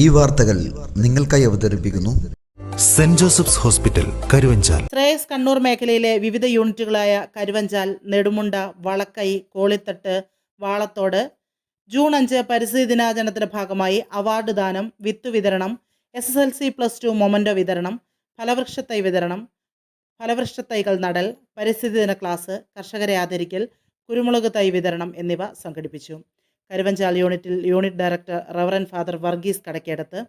ഈ വാർത്തകൾ നിങ്ങൾക്കായി അവതരിപ്പിക്കുന്നു. Saint Joseph's hospital Karuvanchal. Shreyas Kannur മേഖലയിലെ വിവിധ യൂണിറ്റുകളായ കരുവഞ്ചാൽ നെടുമുണ്ട വളക്കൈ കോളിത്തട്ട് വാളത്തോട് ജൂൺ അഞ്ച് പരിസ്ഥിതി ദിനാചരണത്തിന്റെ ഭാഗമായി അവാർഡ് ദാനം വിത്ത് വിതരണം S S L C plus two memento വിതരണം ഫലവൃക്ഷത്തൈ വിതരണം ഫലവൃക്ഷത്തൈകൾ നടൽ പരിസ്ഥിതി ദിന ക്ലാസ് കർഷകരെ ആദരിക്കൽ കുരുമുളക് തൈ വിതരണം എന്നിവ സംഘടിപ്പിച്ചു. കരുവഞ്ചാൽ യൂണിറ്റിൽ unit director reverend father Varghese Kadakkedath.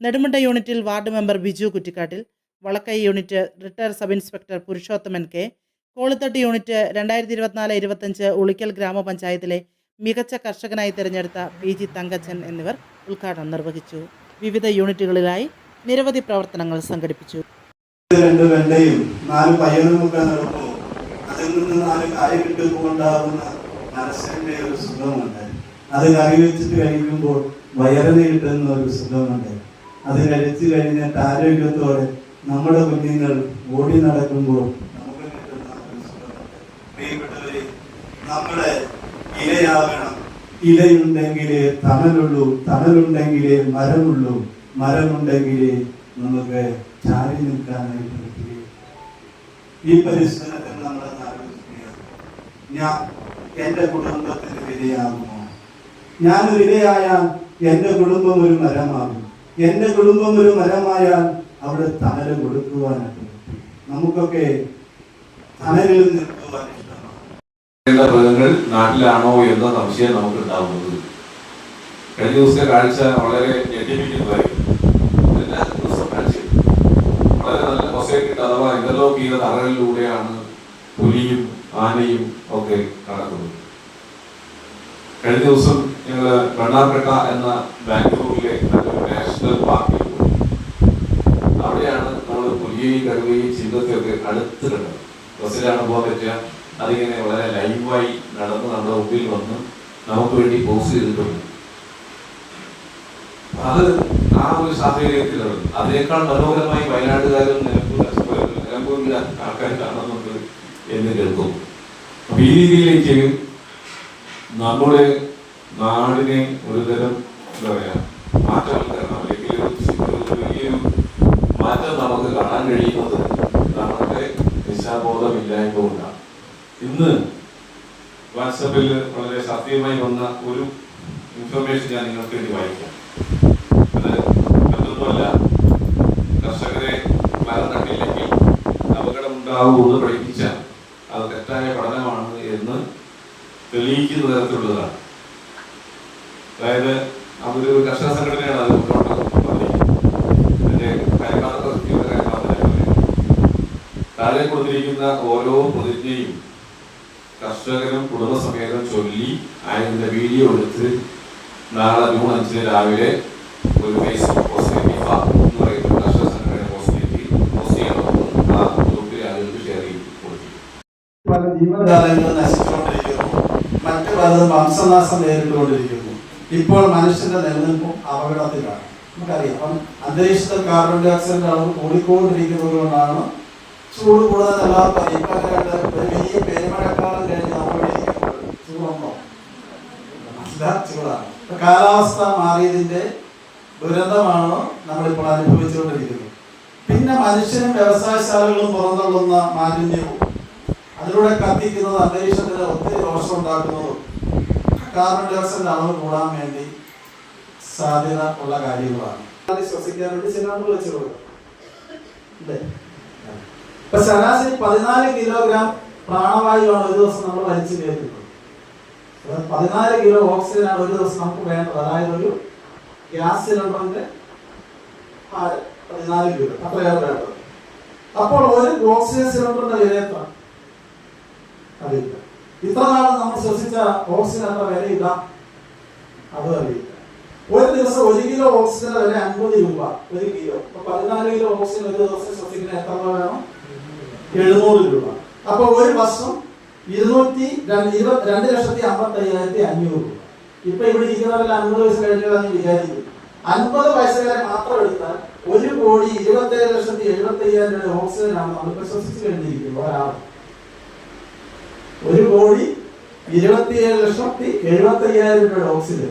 Nedumunda യൂണിറ്റിൽ ward member Biju Kuttikattil. Valakkai unit retired sub inspector Purushothaman K. Kolithattu unit രണ്ടായിരത്തി ഇരുപത്തിനാല് ഇരുപത്തഞ്ച് ഉളിക്കൽ ഗ്രാമപഞ്ചായത്തിലെ മികച്ച കർഷകനായി തിരഞ്ഞെടുത്ത പി ജി തങ്കച്ചൻ എന്നിവർ ഉദ്ഘാടനം നിർവഹിച്ചു. വിവിധ യൂണിറ്റുകളിലായി നിരവധി പ്രവർത്തനങ്ങൾ സംഘടിപ്പിച്ചു. നാല് അതിൽ നിന്ന് നാല് മനസ്സിന്റെ ഒരു സുഖമുണ്ട്. അത് കറി വെച്ചിട്ട് കഴിക്കുമ്പോൾ വയറിന് കിട്ടുന്ന ഒരു സുഖമുണ്ട്. അത് കഴിച്ചു കഴിഞ്ഞിട്ട് ആരോഗ്യത്തോടെ നമ്മുടെ കുഞ്ഞുങ്ങൾ ഓടി നടക്കുമ്പോൾ നമുക്ക് കിട്ടുന്ന ഒരു സുഖമുണ്ട്. പ്രിയപ്പെട്ടവരെ നമ്മുടെ ഇലയാകണം. ഇലയുണ്ടെങ്കിലേ തണലുള്ളൂ തണലുണ്ടെങ്കിലേ മരമുള്ളൂ മരമുണ്ടെങ്കിലേ നമുക്ക് ചാരി നിൽക്കാനായിട്ട് പറ്റുകയും ഈ പരിശ്രമത്തിൽ നമ്മൾ ആലോചിക്കുക ഞാൻ എന്റെ കുടുംബത്തിന് വിലയാകുമോ ഞാനൊരു ഇരയായാൽ എന്റെ കുടുംബം ഒരു മരമാകും. എന്റെ കുടുംബം ഒരു മരമായാൽ അവിടെ തണൽ കൊടുക്കുവാനായിട്ട് നമുക്കൊക്കെ തണലിൽ നിൽക്കുവാൻ മൃഗങ്ങൾ നാട്ടിലാണോ എന്ന സംശയം നമുക്ക് ഉണ്ടാവുന്നത് കഴിഞ്ഞ ദിവസത്തെ കാഴ്ച വളരെ ഞെട്ടിപ്പിക്കുന്നതായിരുന്നു. വളരെ നല്ല കൊസയൊക്കെ അഥവാ എന്തെല്ലോ കീഴ തറകളിലൂടെയാണ് പുലിയും ആനയും ഒക്കെ കടക്കുന്നത്. കഴിഞ്ഞ ദിവസം ഞങ്ങൾ ബണ്ണാർപേട്ട എന്ന ബാംഗ്ലൂരിലെ നല്ലൊരു നാഷണൽ പാർക്കിൽ പോയി. അവിടെയാണ് നമ്മൾ പുലിയെയും കടുവയും ചിന്തത്തെയൊക്കെ അടുത്ത് കണ്ടത്. ബസ്സിലാണ് പോകാൻ പറ്റുക? അതിങ്ങനെ വളരെ ലൈവായി നടന്ന് നമ്മുടെ മുമ്പിൽ വന്ന് നമുക്ക് വേണ്ടി പോസ് ചെയ്തിട്ടുണ്ട് അത് ആ ഒരു സാഹചര്യത്തിലാണ്. അതിനേക്കാൾ മനോഹരമായി വയനാട്ടുകാരും നിലമ്പൂരിലെ ആൾക്കാർ കാണുന്നുണ്ട് എന്ന് കേൾക്കും അപ്പൊ ഈ രീതിയിലേക്ക് നമ്മുടെ നാടിനെ ഒരുതരം എന്താ പറയാ മാറ്റം ഒരു ഒരു മാറ്റം നമുക്ക് കാണാൻ കഴിയുന്നത് നമ്മുടെ ദിശാബോധമില്ലായ്മ കൊണ്ടാണ് ഇന്ന് വാട്സപ്പിൽ വളരെ സത്യമായി വന്ന ഒരു ഇൻഫർമേഷൻ ഞാൻ നിങ്ങൾക്ക് വേണ്ടി വായിക്കാം. അതായത് അതൊരു കർഷക സംഘടനയാണ് അത് താഴെ കൊടുത്തിരിക്കുന്ന ഓരോ പ്രതിജ്ഞയും കർഷകനും കുടുംബസമേതം ചൊല്ലി അതിന്റെ വീഡിയോ എടുത്ത് നാളെ ജൂൺ അഞ്ചിന് രാവിലെ ഒരു ഫേസ്ബുക്ക് പോസ്റ്റ് എന്ന് പറയുന്ന കർഷക സംഘടന പോസ്റ്റ് ചെയ്യണമെന്ന് ആ ഗ്രൂപ്പിൽ ആളുകൾക്ക് ഷെയർ ചെയ്ത് കൊടുത്തിരിക്കും മറ്റു പലതും വംശനാശം നേരിട്ടുകൊണ്ടിരിക്കുന്നു. ഇപ്പോൾ മനുഷ്യന്റെ നിലനിൽപ്പും അപകടത്തിലാണ്. നമുക്കറിയാം. അപ്പം അന്തരീക്ഷത്തിൽ കാർബൺ ഡയോക്സൈഡിന്റെ അളവ് കൂടിക്കൊണ്ടിരിക്കുന്നത് കൊണ്ടാണ് ചൂട് കൂടുതൽ എല്ലാവർക്കും ഇപ്പൊ ഒരു വലിയ പെരുമഴക്കാലം കഴിഞ്ഞ് ഇരിക്കുമ്പോൾ ചൂടുണ്ടോ നല്ല ചൂടാണ്. ഇപ്പൊ കാലാവസ്ഥ നമ്മളിപ്പോൾ അനുഭവിച്ചുകൊണ്ടിരിക്കുന്നത്. പിന്നെ മനുഷ്യനും വ്യവസായശാലകളും പുറന്തള്ളുന്ന മാലിന്യവും. അതിലൂടെ കത്തിക്കുന്നത് അന്തരീക്ഷത്തിന് ഒത്തിരി ദോഷം ഉണ്ടാക്കുന്നതും കാർബൺ ഡൈ ഓക്സൈഡിന്റെ അളവ് കൂടാൻ വേണ്ടി സാധ്യത ഉള്ള കാര്യങ്ങളാണ്. അത് ശ്വസിക്കാൻ വേണ്ടി സിലിണ്ടർ വെച്ച് കൊടുക്കും അല്ലേ ഇപ്പൊ ശരാശരി പതിനാല് കിലോഗ്രാം പ്രാണവായുവാണ് ഒരു ദിവസം നമ്മൾ വലിച്ചു കയറ്റുന്നത്. പതിനാല് കിലോ ഓക്സിജൻ ആണ് ഒരു ദിവസം നമുക്ക് വേണ്ടത്. അതായത് ഒരു ഗ്യാസ് സിലിണ്ടറിന്റെ പതിനാല് കിലോ അത്രയാണ് വേണ്ടത്. അപ്പോൾ ഒരു ഓക്സിജൻ സിലിണ്ടറിന്റെ വില എത്ര അറിയില്ല ഇത്ര നാളും നമ്മൾ ശ്വസിച്ച ഓക്സിജൻ എത്ര വിലയില്ല? അത് അറിയില്ല. ഒരു ദിവസം ഒരു കിലോ ഓക്സിജന്റെ വില അൻപത് രൂപ. ഒരു കിലോ. പതിനാല് കിലോ ഓക്സിജൻ ഒരു ദിവസം ശ്വസിക്കുന്ന എത്ര രൂപ വേണം? എഴുന്നൂറ് രൂപ. അപ്പൊ ഒരു വർഷം ഇരുന്നൂറ്റി ഇരുപത്തി രണ്ട് ലക്ഷത്തി അമ്പത്തി അയ്യായിരത്തി അഞ്ഞൂറ് രൂപ. ഇപ്പൊ ഇവിടെ ഇരിക്കുന്നവരിൽ അൻപത് വയസ്സ് കഴിഞ്ഞാൽ വിചാരിക്കും. അൻപത് വയസ്സുകാരെ മാത്രം എടുത്താൽ ഒരു കോടി ഇരുപത്തി ഏഴ് ലക്ഷത്തി എഴുപത്തി അയ്യായിരം രൂപ ഓക്സിജനാണ് നമ്മൾ ശ്വസിച്ചു കഴിഞ്ഞിരിക്കുന്നത് ഒരാൾ ഒരു കോടി ഇരുപത്തിയേഴ് ലക്ഷത്തി എഴുപത്തി അയ്യായിരം രൂപയുടെ oxygen.